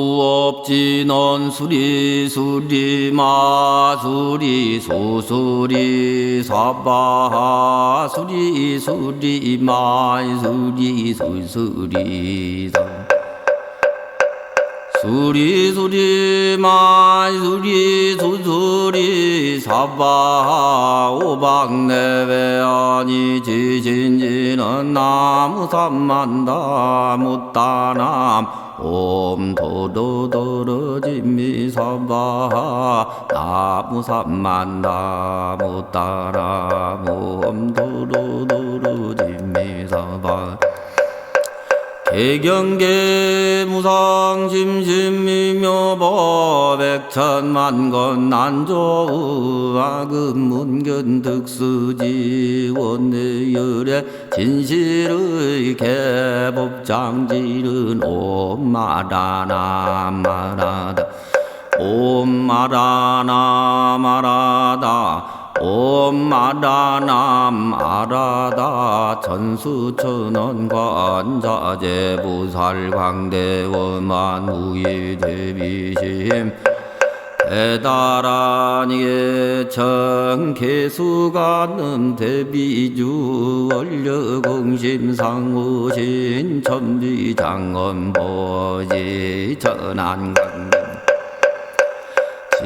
정구업진원 수리 수리 마수리 소수리 사바하 수리 수리 마수리 수수리 사 수리 수리 마이 수리 수수리 사바 오박내외 아니 지진지는 나무 삼만다 무따남 옴 도도도르지미 사바 나무 삼만다 무따람 옴 도도도르지미 사바 개경계 무상 심심미묘 법백천만건 난조우 아금문견 득수지 원내열의 진실의 개법장질은 옴마라나 마라다. 옴마라나 마라다 옴마라남 아라다 전수천원 관자재 부살 광대원만 우예 대비심 대다라니에 청개수가는 대비주 원려공심 상우신 천비장엄보지 전안강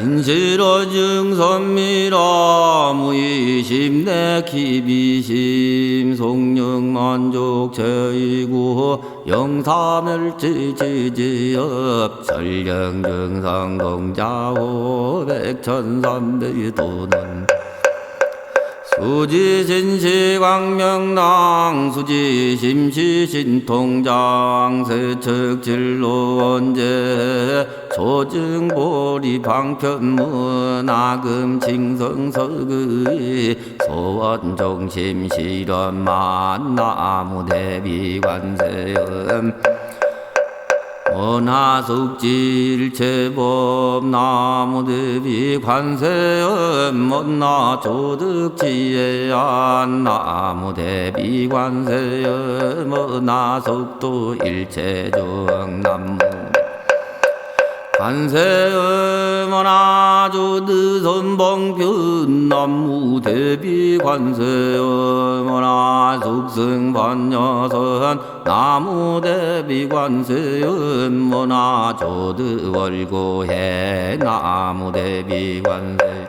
진실어 증선미라 무의심 내 기비심 송영만족 제이구 영사멸지 지지업 설령증상 공자호 백천삼백도는 수지 진시 광명당 수지 심시 신통장 세척 진로 원제 조증보리 방편문 아금 칭성 서의 소원 종심 실현 만나무 대비 관세음 원하숙질 제법 나무대비 관세음 못나 조득지혜안 나무대비 관세음 원하숙도 일체중 남무 관세음 원하조드 선봉균 남무 대비 관세음 원하숙승 반여선 나무 대비 관세음 원하조드 월고해 나무 대비 관세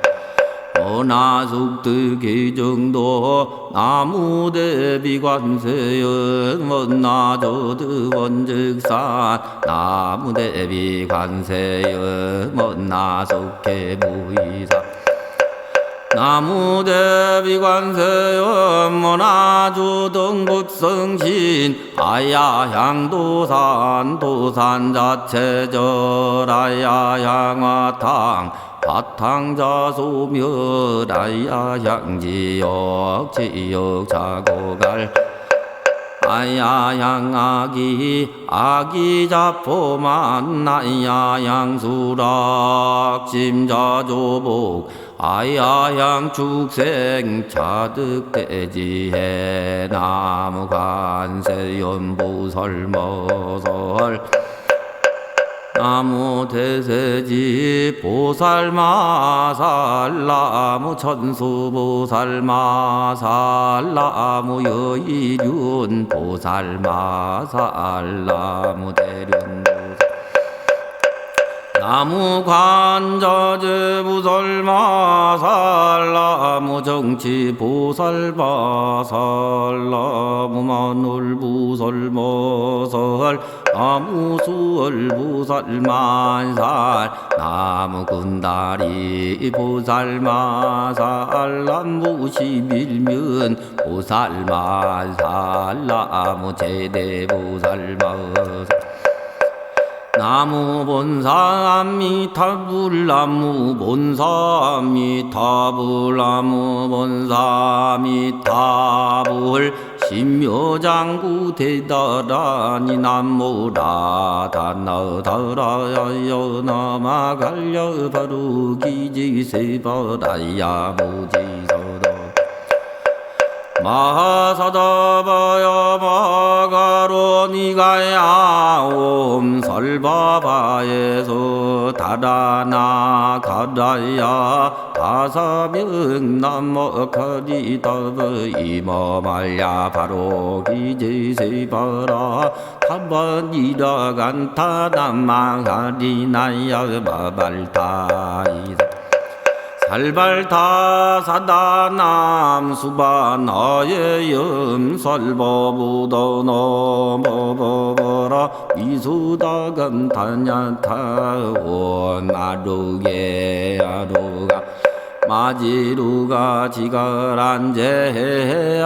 원하숙드 기정도 나무 대비 관세음 원나조드 원즉산 나무 대비 관세음 원나숙해 무이사 나무 대비 관세음 원하주 등북성신 아야향도산 도산 자체절 아야향화탕 바탕자소멸 아야 향지역 지역 자고갈. 아야양아기 아기자포 만 나야양수락 심자조복. 아야양축생 자득대지해 나무관세연보설머설 나무 대세지 보살마살 나무 천수보살마살 나무 여의륜 보살마살 나무 대륜보살 나무 관자재 부설마살 나무 정치 보살바살 나무 마늘 부설모설 나무 수월 부살만살 나무 군다리 보살마살 나무 시밀면 보살마살 나무 제대 보살마살 나무 본사미타불 나무 본사미타불 나무 본사미타불 신묘장구 대다라니 남모라 다나다라여 나마갈려 바로 기지세바라야 무지 서도 마사다바야 마가로니가야 옴설바바에서 다라나 가다야 다사명 남목하리다브 이머말야 바로 기제세바라 한번이라 간타 남망하리나야 마발타이다 살발타 사다 남 수바 너의 염설보부도 넘어보라. 미수다금 타냐타 원 아루게 아루가. 마지루가 지가란제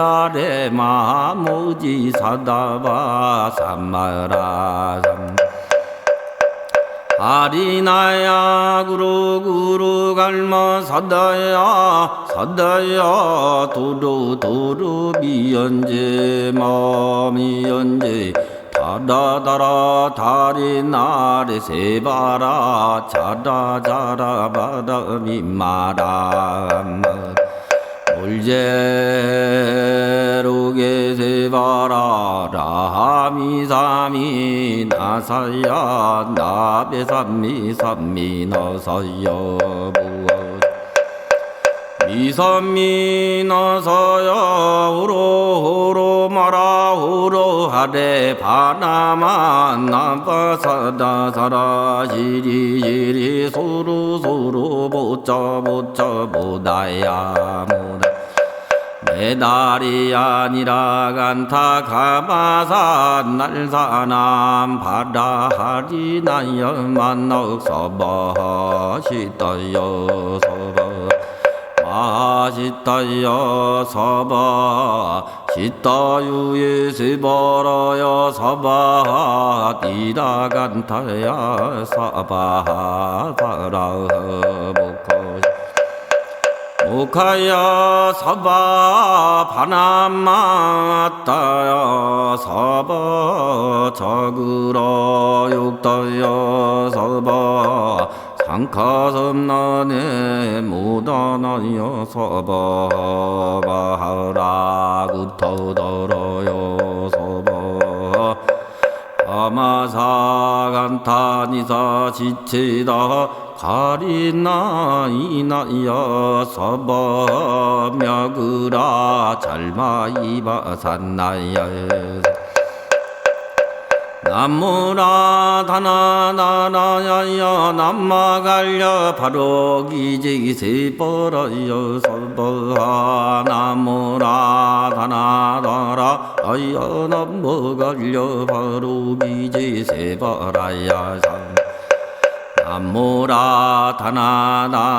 아래 마모지 사다바 삼마라 삼 아리나야 구루 구루 갈마 사다야 사다야 도루 도루 미연제 마미연제 다다다라 다리나레 세바라 자라 자라 바다 미마라 올제로게 세바라 라미사미 나사야. 나베삼미 삼미 너서여 부어 미삼미 나사야. 호로 호로 마라. 호로 하레 바나마. 나바사다 사라. 시리 시리 소루 소루. 보자 보자 보다야 모다 메달이 아니라 간타 가마사 날사남 바다하리 나여 만 넉 서버 시떠여 서버. 마시떠여 서버. 시떠유에 간타야 서바. 바라 목코 오카야 서바 바나마따야 서바 저그러 육다야 서바 상카섬나네 무다나여 서바 바하라 구터더러여 서바 아마사간타니사 지체다 가리나 이나야 서버 묘그라 잘마이바 산나야 남무라 다나나나야야 남마갈려 바로 기지 세버라여 서버하 남무라 다나다라 아야 남마갈려 바로 기지 세버라야 산 남모라 다나다라야야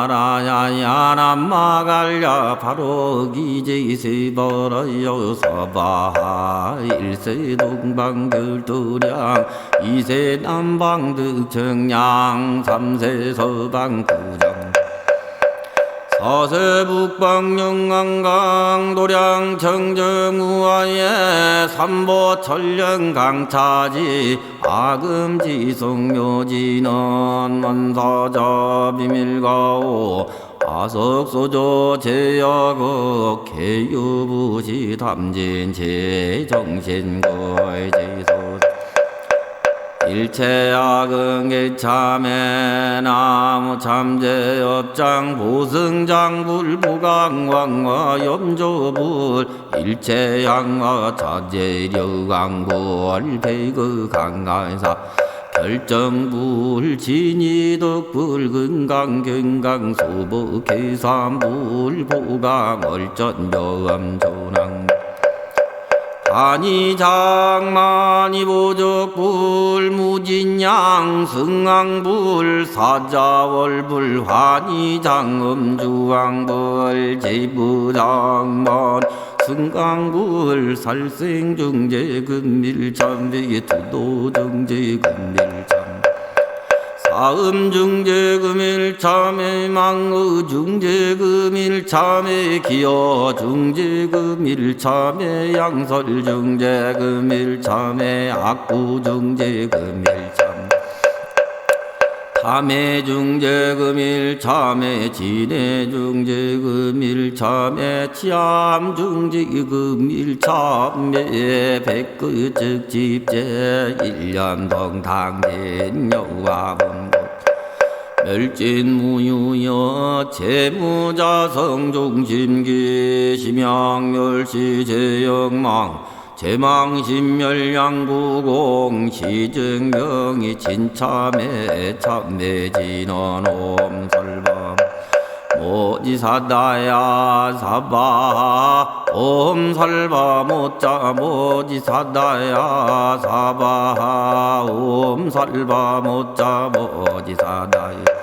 남마갈야 바로 기제 세버라여 서바 일세 동방들두량 이세 남방득청양 삼세 서방구정 서세 북방 영강강 도량 청정우아에 삼보 천령 강 차지 아금지 성묘지는 원사자 비밀가오 아석소조 제야극 개유부시 담진 제정신거의 제소 일체야근계 참에 나무 참제 업장 보승장 불부강왕과 염조불 일체양과 자제려강불 배그 강가사 결정불 진이덕 불 근강 경강 소부 계산불 보강 얼전 여암 조낭 아니 장만이 보적 불 무진양 승왕불 사자월불 환희장음주왕불 제부장만 승강불 살생정제 금밀참배 투도정제 금밀참 사음중재금일 참에 망의 중재금일 참에 기여중재금일 참에 양설 중재금일 참에 악구 중재금일 참 참회 중제 금일 참회 진해 중제 금일 참회 치암 중제 금일 참회 백그 즉 집제 일년 동당진 여와봉 멸진무유여 재무자성 중심기 심양멸시 제영망 제망신멸양구공 시증명이 진참해 참매진원 옴설범 모지사다야 사바 옴 설바 모자 모지사다야 사바 옴 설바 모자 모지사다야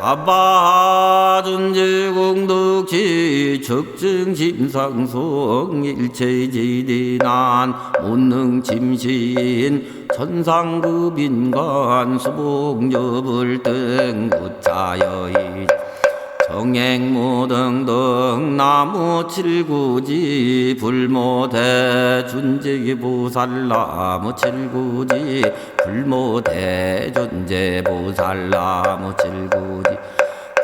사바준지공덕지 적증심상성 일체지리난 문능침신 천상급인관 수복여불 등 구차여이 정행무등등 나무 칠구지 불모대 준지 보살나무 칠구지 불모대 존재 보살나무 칠구지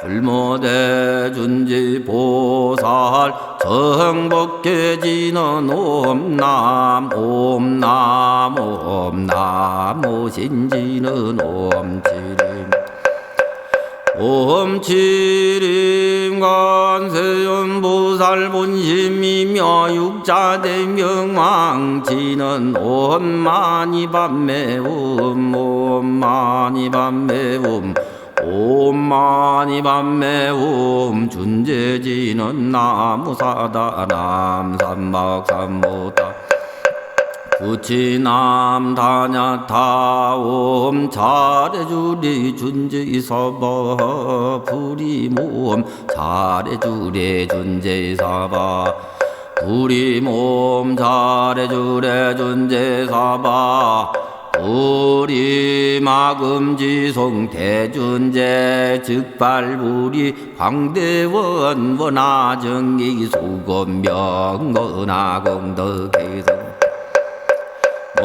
불모대 준지 보살 정복해지는 옴남 옴남 옴남 오신지는 옴지 림 옴치림 관세음 보살 본심이며 육자대명왕지는 옴마니 밤매움 옴마니 밤매움 옴마니 밤매움. 준재지는 나무사다 남산막산모다 구치남 다냐타옴 잘해주리 준지서바 부리모음 잘해주리 준지서바 부리모음 잘해주래 준지서바 우리 마금지송 대준제 즉발부리 광대원 원하정기 수건명 은하공덕해성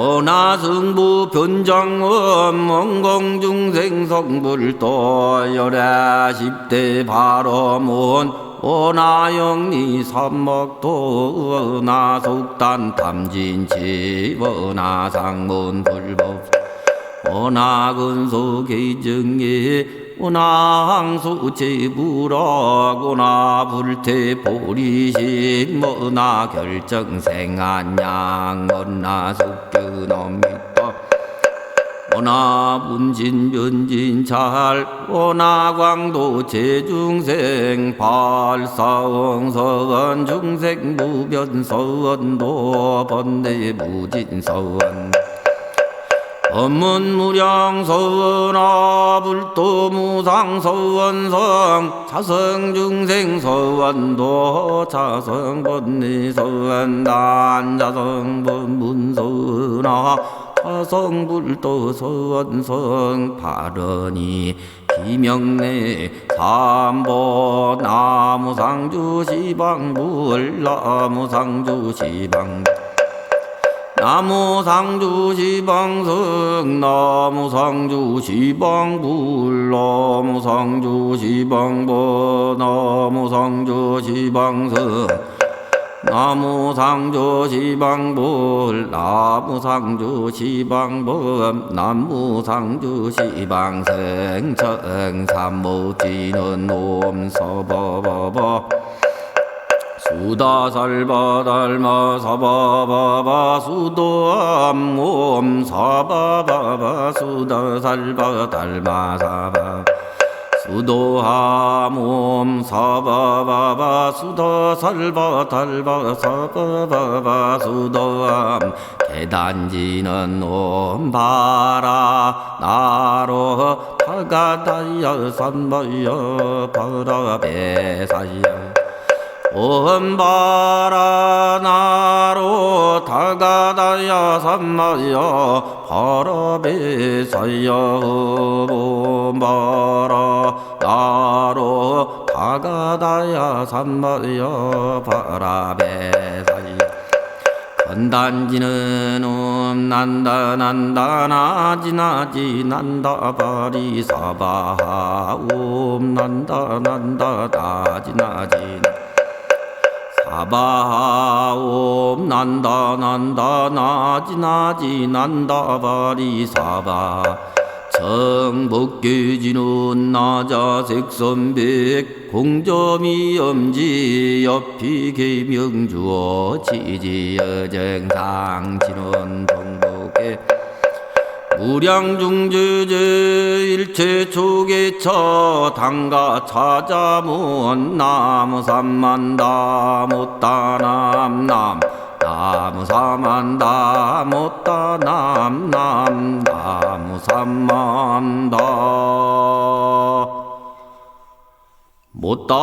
원하승부 변장원 원공중생 성불도 열애 십대 바로문 원하영리 삼목도 원하속단 탐진치 원하상문 불법 원하근소 개정예 원하항소 제부락 원하불태 보리심 원하 결정생안양 원하속규놈이다 원하 분진 변진 잘 원하 광도 제중생 발사왕서원 중생 무변서원도 번대 무진서원 법문무량 서원아 불도 무상 서원성 자성 중생 서원도 자성 번니 서원단 자성법문서원아 자성 불도 서원성 발언이 기명내 삼보 나무상주 시방불 나무상주 시방 나무상주 시방성 나무상주 시방불 나무상주 시방보 나무상주 시방성 나무상주 시방불 나무상주 시방범 나무상주 시방생 청삼모지는 놈서버버버 수다살바달마 사바바바 수도암몸 사바바바 수다살바달마 사바 수도하몸 사바바바 수다살바달바 사바바바 수도암 계단지는 놈 바라 나로 타가다야 산바야 바라베사야 온바라 나로 다가다야 삼마야 바라베사야 온바라 나로 다가다야 삼마야 바라베사야 건단지는 옴 난다 난다 나지 나지 난다 바리 사바 옴 난다 난다 나지 나지 사바 옴 난다 난다 나지 나지 난다 바리 사바. 정복계지는 나자 색선백 공점이 엄지 옆이 계명주어 지지여정상 지는 동복계 무량중제제 일체 초계처 당가 찾아문 나무 삼만다 못다 남남. 나무 삼만다 못다 남남. 나무 삼만다. 못다